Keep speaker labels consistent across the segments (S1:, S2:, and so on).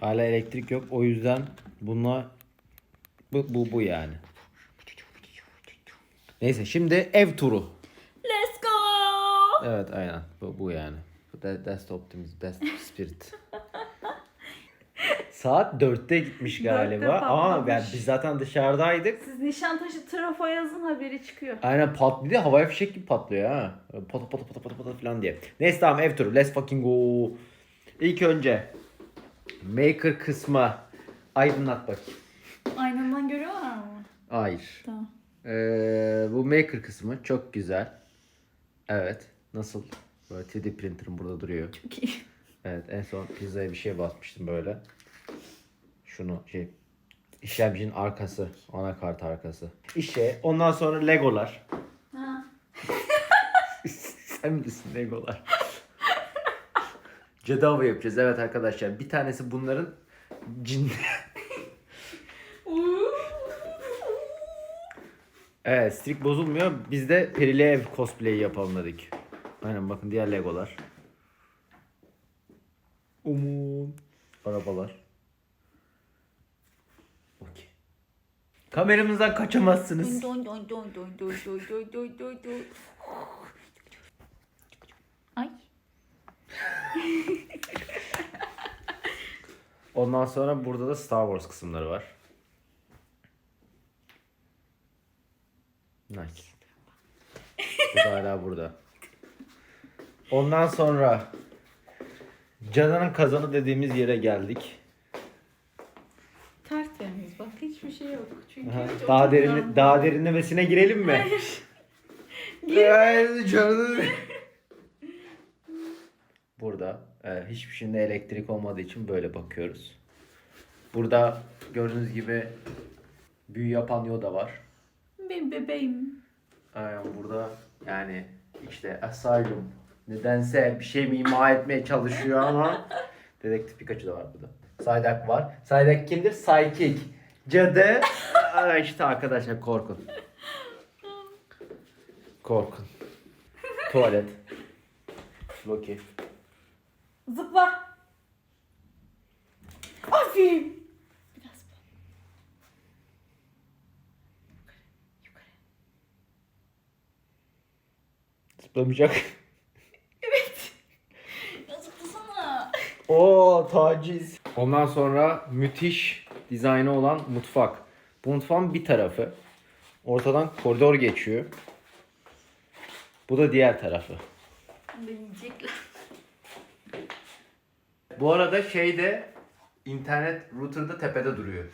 S1: Hala elektrik yok. O yüzden bununla bu, bu, bu yani. Neyse şimdi ev turu.
S2: Let's go.
S1: Evet aynen. Bu, bu yani. That, that's. That's the spirit. Saat 4'te gitmiş galiba.
S2: Dörtte
S1: Ama yani biz zaten dışarıdaydık.
S2: Siz Nişantaşı trafo yazın haberi çıkıyor.
S1: Aynen pat bir de havai fişek gibi patlıyor ha. Pata pata pata pata pata falan diye. Neyse tamam ev turu. Let's fucking go. İlk önce maker kısmı aydınlat bakayım.
S2: Aynadan görüyorlar mı?
S1: Hayır.
S2: Tamam.
S1: Ee, bu maker kısmı çok güzel. Evet. Nasıl? Böyle 3D printer'ım burada duruyor.
S2: Çok iyi.
S1: Evet en son pizzaya bir şey basmıştım böyle. Şunu şey işlemcinin arkası, anakart arkası. İşte ondan sonra legolar.
S2: Ha.
S1: Sen misin legolar? Cadı yapacağız evet arkadaşlar. Bir tanesi bunların cin... evet strik bozulmuyor. Biz de Perili ev cosplay yapalım dedik. Aynen bakın diğer legolar. Umun. Arabalar. Okey. Kameramızdan kaçamazsınız. Ondan sonra burada da Star Wars kısımları var. Nice. Bu da hala burada. Ondan sonra Canan'ın kazanı dediğimiz yere geldik.
S2: Tertemiz bak hiçbir şey yok. Çünkü
S1: Aha,
S2: hiç
S1: Daha derin daha derinlemesine girelim mi?
S2: Hayır.
S1: Ay, canım. Burada e, hiçbir şeyinde elektrik olmadığı için böyle bakıyoruz. Burada gördüğünüz gibi büyü yapan Yoda var.
S2: Benim bebeğim.
S1: Aynen burada yani işte Asylum nedense bir şey mi ima etmeye çalışıyor ama Dedektif Pikachu da var burada. Psyduck var. Psyduck kimdir? Psychic. Cadı. Aa, işte arkadaşlar korkun. Korkun. Tuvalet. Loki.
S2: Zıpla. Aferin. Biraz bu. Yukarı. Yukarı.
S1: Zıplamayacak.
S2: Ya zıplasana.
S1: Oo taciz. Ondan sonra müthiş dizaynı olan mutfak. Bu mutfağın bir tarafı. Ortadan koridor geçiyor. Bu da diğer tarafı.
S2: Bunu yiyecekler.
S1: Bu arada şeyde internet router'da tepede duruyor.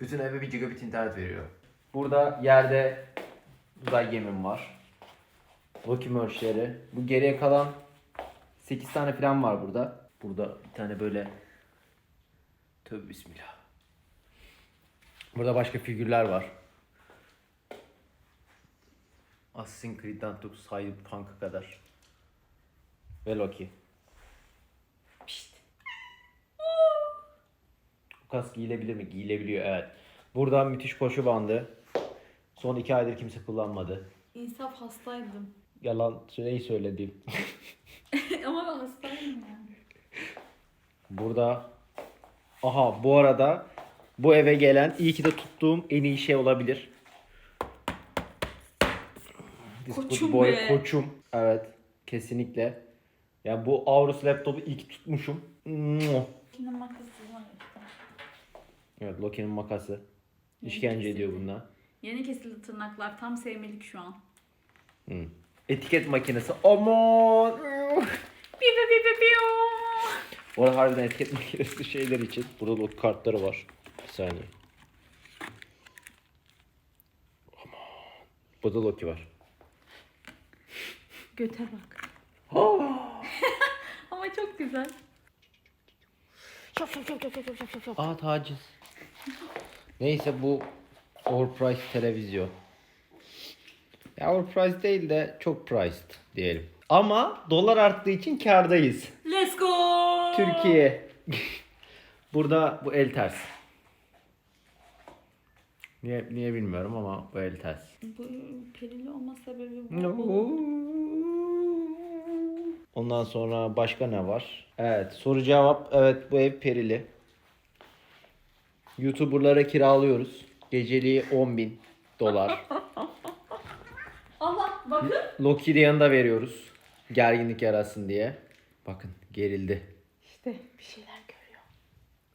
S1: Bütün eve 1 gigabit internet veriyor. Burada yerde uzay gemim var. Loki merchleri. Bu geriye kalan 8 tane falan var burada. Burada bir tane böyle Tövbe bismillah. Burada başka figürler var. Assassin's Creed'den tut Cyberpunk'a kadar. Ve Loki. Bu kask giyilebilir mi? Giyilebiliyor evet. Burada müthiş koşu bandı. Son iki aydır kimse kullanmadı.
S2: İnsaf hastaydım.
S1: Yalan neyi söyledim.
S2: Ama ben hastaydım yani.
S1: Burada aha bu arada bu eve gelen iyi ki de tuttuğum en iyi şey olabilir.
S2: Koçum
S1: Boy
S2: be.
S1: koçum. Evet kesinlikle. Ya bu Aorus laptopu ki tutmuşum.
S2: Şimdi işte.
S1: Evet Loki'nin makası.
S2: Yeni
S1: İşkence
S2: kesildi.
S1: ediyor bundan.
S2: Yeni kesildi tırnaklar. Tam sevmelik şu an.
S1: Hı. Etiket makinesi. Aman.
S2: Pi pi pi pi.
S1: Bu arada harbiden etiket makinesi şeyler için. Burada Loki kartları var. Bir saniye. Aman. Burada Loki var.
S2: Göte bak. Ama çok güzel.
S1: Aa taciz. Neyse bu overpriced televizyon. Ya overpriced değil de çok priced diyelim. Ama dolar arttığı için kardayız.
S2: Let's go.
S1: Türkiye. Burada bu el ters. Niye, niye bilmiyorum ama bu el ters.
S2: Bu perili olma sebebi bu.
S1: Ondan sonra başka ne var? Evet soru cevap. Evet bu ev perili. YouTuber'lara kiralıyoruz. Geceliği 10 bin dolar.
S2: Allah bakın.
S1: Loki'de yanında veriyoruz. Gerginlik yarasın diye. Bakın gerildi.
S2: İşte bir şeyler görüyor.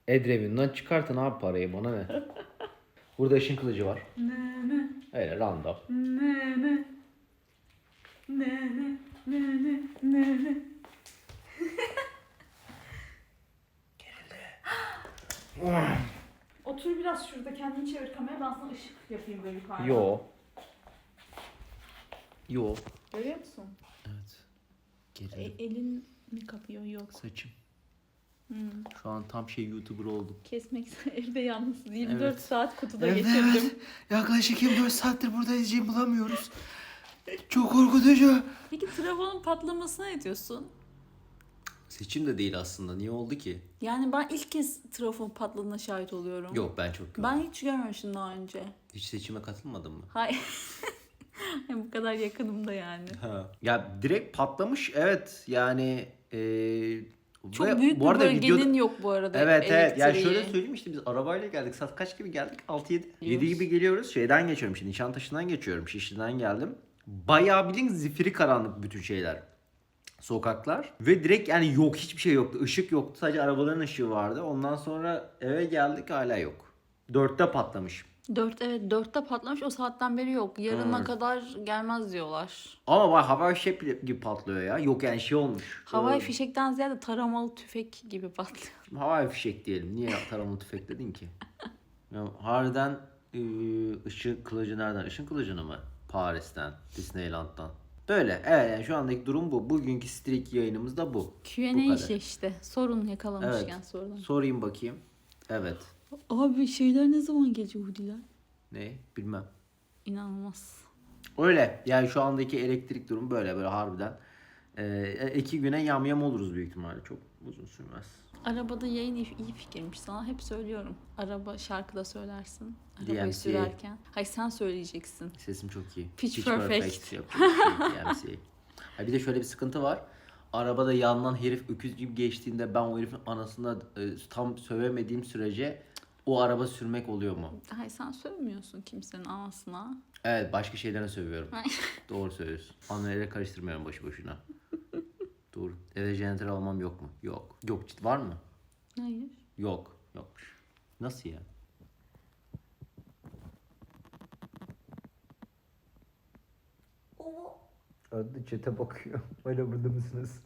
S1: Edrevin'den çıkartın abi parayı bana ne. Burada ışın kılıcı var.
S2: Ne ne
S1: Öyle random.
S2: ne ne. Ne ne ne ne ne ne. Otur biraz şurada kendini çevir kameraya ben sana ışık yapayım böyle yukarıdan.
S1: Yo. Yo.
S2: Görüyor musun?
S1: Evet.
S2: E, elin mi kapıyor yok.
S1: Saçım.
S2: Hmm.
S1: Şu an tam şey YouTuber oldum.
S2: Kesmek evde yalnızsın. 24
S1: Evet.
S2: saat kutuda
S1: Evet.
S2: geçirdim.
S1: Yaklaşık 24 saattir burada izleyeceğim bulamıyoruz. Çok korkutucu.
S2: Peki trafonun patlamasına ne diyorsun?
S1: Seçim de değil aslında. Niye oldu ki?
S2: Yani ben ilk kez trafo patladığına şahit oluyorum.
S1: Yok ben çok gördüm.
S2: Ben hiç görmemiştim daha önce.
S1: Hiç seçime katılmadın mı?
S2: Hayır. Bu kadar yakınımda yani.
S1: Ha. Ya direkt patlamış evet yani eee,
S2: Çok
S1: ve
S2: büyük
S1: bu
S2: bir
S1: arada
S2: bölgenin
S1: videoda-
S2: yok bu arada
S1: Evet evet yani
S2: elektriği.
S1: şöyle söyleyeyim işte biz arabayla geldik saat kaç gibi geldik 6-7 7
S2: Biliyoruz.
S1: gibi geliyoruz şeyden geçiyorum şimdi Nişantaşı'ndan geçiyorum Şişli'den geldim bayağı bilin zifiri karanlık bütün şeyler sokaklar ve direkt yani yok hiçbir şey yoktu ışık yoktu sadece arabaların ışığı vardı ondan sonra eve geldik hala yok dörtte patlamış
S2: Dört evet dörtte patlamış o saatten beri yok. Yarına
S1: Evet.
S2: kadar gelmez diyorlar.
S1: ama bak havai fişek gibi patlıyor ya yok yani şey olmuş
S2: Havai
S1: Ee,
S2: fişekten ziyade taramalı tüfek gibi patlıyor.
S1: Havai fişek diyelim. Niye taramalı tüfek dedin ki? Ya, harbiden ıı, ışın kılıcı nereden? Işın kılıcını mı? Paris'ten, Disneyland'dan. Böyle. Evet yani şu andaki durum bu. Bugünkü streak yayınımız da bu.
S2: Q&A işi işte. Sorun yakalamışken
S1: Evet.
S2: sorudan.
S1: Sorayım bakayım. Evet.
S2: Abi şeyler ne zaman gelecek Hudiler?
S1: Ne? Bilmem.
S2: İnanılmaz.
S1: Öyle. Yani şu andaki elektrik durum böyle böyle harbiden. Ee, iki güne yamyam oluruz büyük ihtimalle. Çok uzun sürmez.
S2: Arabada yayın iyi, iyi fikirmiş sana hep söylüyorum. Araba şarkıda söylersin. Arabayı
S1: DMCA.
S2: sürerken. Hayır sen söyleyeceksin.
S1: Sesim çok iyi.
S2: Pitch perfect.
S1: DMCA. Ha bir de şöyle bir sıkıntı var. Arabada yandan herif öküz gibi geçtiğinde ben o herifin anasına e, tam sövemediğim sürece o araba sürmek oluyor mu?
S2: Hayır sen sövmüyorsun kimsenin anasına.
S1: Evet başka şeylere sövüyorum. Doğru söylüyorsun. Anneleri karıştırmıyorum boşu boşuna. Doğru. Eve jeneratör almam yok mu? Yok. Yok var mı?
S2: Hayır.
S1: Yok. Yokmuş. Nasıl ya? Arada çete bakıyor. Hala burada mısınız?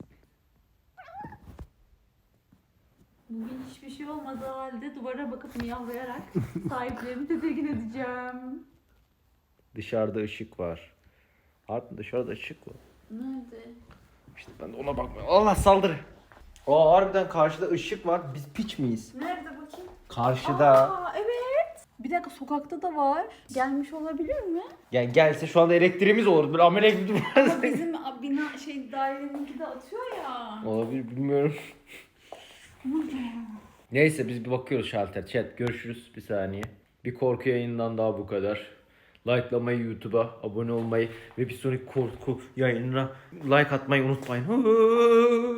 S2: Bugün hiçbir şey olmadığı halde duvara bakıp miyavlayarak sahiplerimi tedirgin edeceğim.
S1: Dışarıda ışık var. Harbiden dışarıda ışık var. İşte ben de ona bakmıyorum. Allah saldırı. Aa harbiden karşıda ışık var. Biz piç miyiz?
S2: Nerede bakayım?
S1: Karşıda.
S2: Aa evet. Bir dakika sokakta da var. Gelmiş olabilir mi?
S1: Yani gelse şu anda elektriğimiz olur. Böyle amele gibi durmaz.
S2: Ama bizim bina şey daireninki de atıyor ya.
S1: Olabilir bilmiyorum. Neyse biz bir bakıyoruz şalter. Chat görüşürüz bir saniye. Bir korku yayından daha bu kadar. Like'lamayı YouTube'a, abone olmayı ve bir sonraki korku yayınına like atmayı unutmayın.